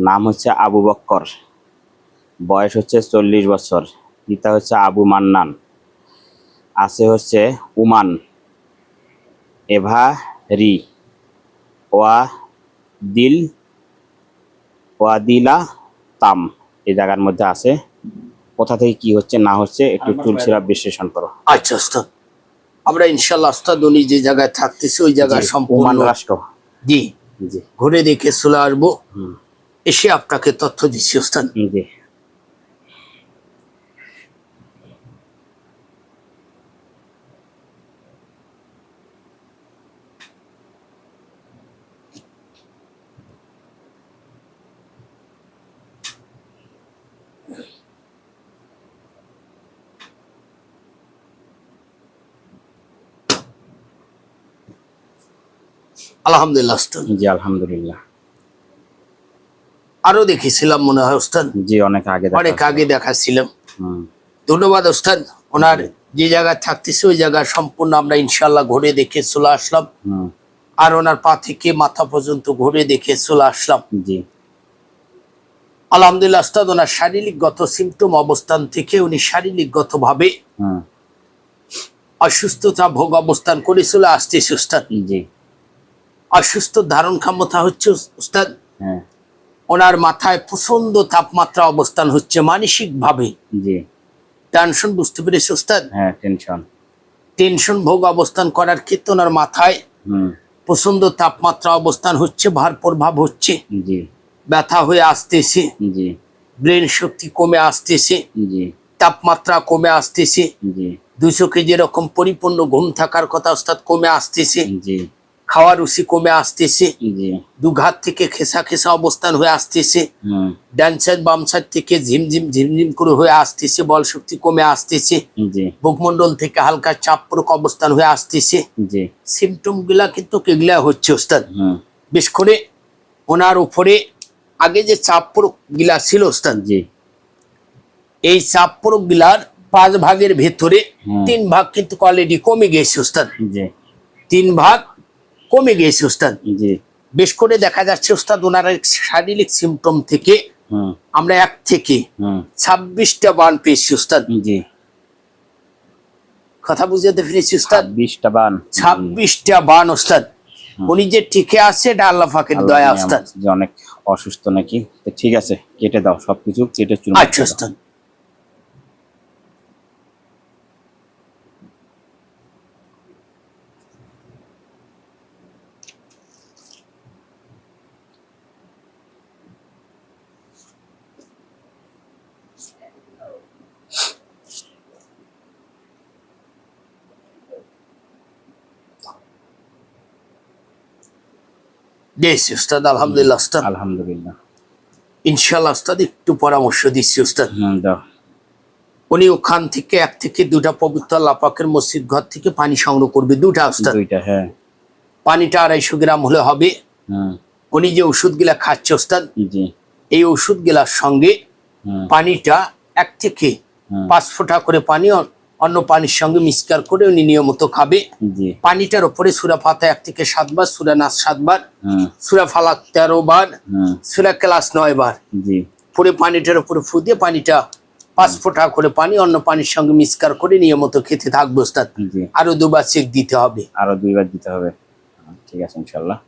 নাম হচ্ছে আবু বক্কর। বয়স হচ্ছে চল্লিশ বছর। পিতা হচ্ছে আবু মান্নান। আছে হচ্ছে উমান। এভা রি ওয়া দিল। ওয়া দিলা তাম। এই জায়গার মধ্যে আছে। কোথা থেকে কি হচ্ছে না হচ্ছে একটু চুলছিরা বিশ্লেষণ করো। আচ্ছা ওস্তাদ আমরা ইনশাল্লাহ ওস্তাদ উনি যে জায়গায় থাকতেছি ওই জায়গায় সম্পূর্ণ রাষ্ট্র। জি। জি। ঘুরে দেখে চলে আসব। হুম, এসে আপনাকে তথ্য দিচ্ছি ওস্তাদ। জি। আলহামদুলিল্লাহ জি আলহামদুলিল্লাহ। আরও দেখেছিলাম মনে হয় ওস্তাদ। জি অনেক আগে অনেক আগে দেখাচ্ছিলাম। ধন্যবাদ ওস্তাদ। ওনার যে জায়গায় থাকতেছে ওই জায়গা সম্পূর্ণ আমরা ইনশাল্লাহ ঘুরে দেখে চলে আসলাম। আর ওনার পা থেকে মাথা পর্যন্ত ঘুরে দেখে চলে আসলাম। জি। আলহামদুলিল্লাহ ওস্তাদ ওনার শারীরিকগত সিমটম অবস্থান থেকে উনি শারীরিকগত ভাবে হুম, অসুস্থতা ভোগ অবস্থান করে চলে আসতেছে উস্তাদ জি। অসুস্থ ধারণ ক্ষমতা হচ্ছে উস্তাদ হ্যাঁ। ওনার মাথায় প্রচণ্ড তাপমাত্রা অবস্থান হচ্ছে মানসিক ভাবে টেনশন বুঝতে পেরেছি উস্তাদ? হ্যাঁ টেনশন। টেনশন ভোগ অবস্থান করার ক্ষেত্রে ওনার মাথায় হুম। প্রচণ্ড তাপমাত্রা অবস্থান হচ্ছে ভার প্রভাব হচ্ছে ব্যথা হয়ে আসতেছে। ব্রেন শক্তি কমে আসতেছে। তাপমাত্রা কমে আসতেছে। জি। দুই চোখে যেরকম পরিপূর্ণ ঘুম থাকার কথা ওস্তাদ কমে আসতেছে। জি খাওয়ার রুচি কমে আসতেছে। দুঘাত থেকে খেসা খেসা অবস্থান হয়ে আসতেছে। ডান সাইড বাম সাইড থেকে ঝিমঝিম ঝিমঝিম করে হয়ে আসতেছে বল শক্তি কমে আসতেছে। জি। মুখমন্ডল থেকে হালকা চাপরক অবস্থান হয়ে আসতেছে। সিমটমগুলা কিন্তু এগুলা হচ্ছে ওস্তাদ। বেশ করে ওনার উপরে আগে যে চাপ চাপরক গিলা ছিল ওস্তাদ এই চাপরক গিলার পাঁচ ভাগের ভেতরে তিন ভাগ কিন্তু অলরেডি কমে গেছে ওস্তাদ। তিন ভাগ কমে গেছে ওস্তাদ। জি। বেশ করে দেখা যাচ্ছে উস্তাদ ওনার শারীরিক সিমটম থেকে আমরা এক থেকে ছাব্বিশটা বান পেয়েছি উস্তাদ জি। কথা বুঝাতে পেরেছি উস্তাদ ছাব্বিশটা বান। ছাব্বিশটা বান ওস্তাদ। উনি যে টিকে আছে এটা আল্লাহ ফাঁকের দয়া উস্তাদ যে অনেক অসুস্থ নাকি। ঠিক আছে কেটে দাও সবকিছু কেটে চুন আচ্ছা ওস্তাদ। দিয়েছি উস্তাদ আলহামদুলিল্লাহ উস্তাদ। আলহামদুলিল্লাহ। ইনশাল্লাহ উস্তাদ একটু পরামর্শ দিচ্ছি উস্তাদ। উনি ওখান থেকে এক থেকে দুটা পবিত্র লাপাকের মসজিদ ঘর থেকে পানি সংগ্রহ করবে। দুটা উস্তাদ। হ্যাঁ। পানিটা আড়াইশো গ্রাম হলে হবে। উনি যে ওষুধগুলা খাচ্ছে ওস্তাদ জি। এই ওষুধগুলার সঙ্গে পানিটা এক থেকে পাঁচ ফোঁটা করে পানি অন্য পানির সঙ্গে মিক্সকার করে উনি নিয়মিত খাবে। পানিটার ওপরে সুরা পাতা এক থেকে সাতবার সুরা নাচ সাতবার সুরা ফালাক তেরো বার সুরা ক্লাস নয় বার পরে পানিটার উপরে ফু দিয়ে পানিটা পাঁচ ফোঁটা করে পানি অন্য পানির সঙ্গে মিক্সকার করে নিয়মিত খেতে থাকবে আরও দুবার চেক দিতে হবে। আরও দুইবার দিতে হবে। ঠিক আছে ইনশাল্লাহ।